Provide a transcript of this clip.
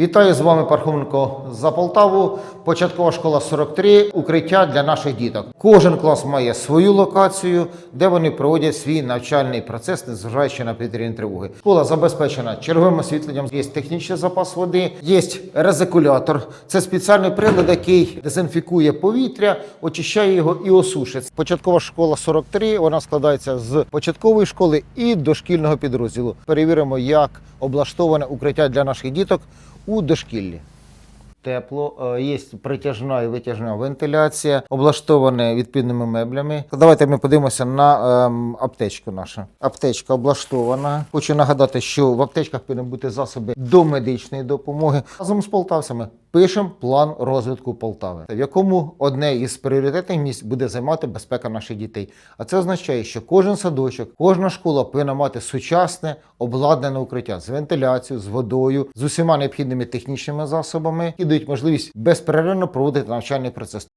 Вітаю з вами Пархоменко за Полтаву. Початкова школа 43. Укриття для наших діток. Кожен клас має свою локацію, де вони проводять свій навчальний процес, незважаючи на повітряні тривоги. Школа забезпечена черговим освітленням. Є технічний запас води, є резикулятор. Це спеціальний прилад, який дезінфікує повітря, очищає його і осушить. Початкова школа 43. Вона складається з початкової школи і дошкільного підрозділу. Перевіримо, як облаштоване укриття для наших діток у дошкіллі. Тепло, е, є притяжна і витяжна вентиляція, облаштоване відповідними меблями. Давайте ми подивимося на ем, аптечку нашу. Аптечка облаштована. Хочу нагадати, що в аптечках повинні бути засоби до медичної допомоги. Разом з полтавцями пишемо план розвитку Полтави, в якому одне із пріоритетних місць буде займати безпека наших дітей. А це означає, що кожен садочок, кожна школа повинна мати сучасне обладнане укриття з вентиляцією, з водою, з усіма необхідними технічними засобами, які дають можливість безперервно проводити навчальний процес.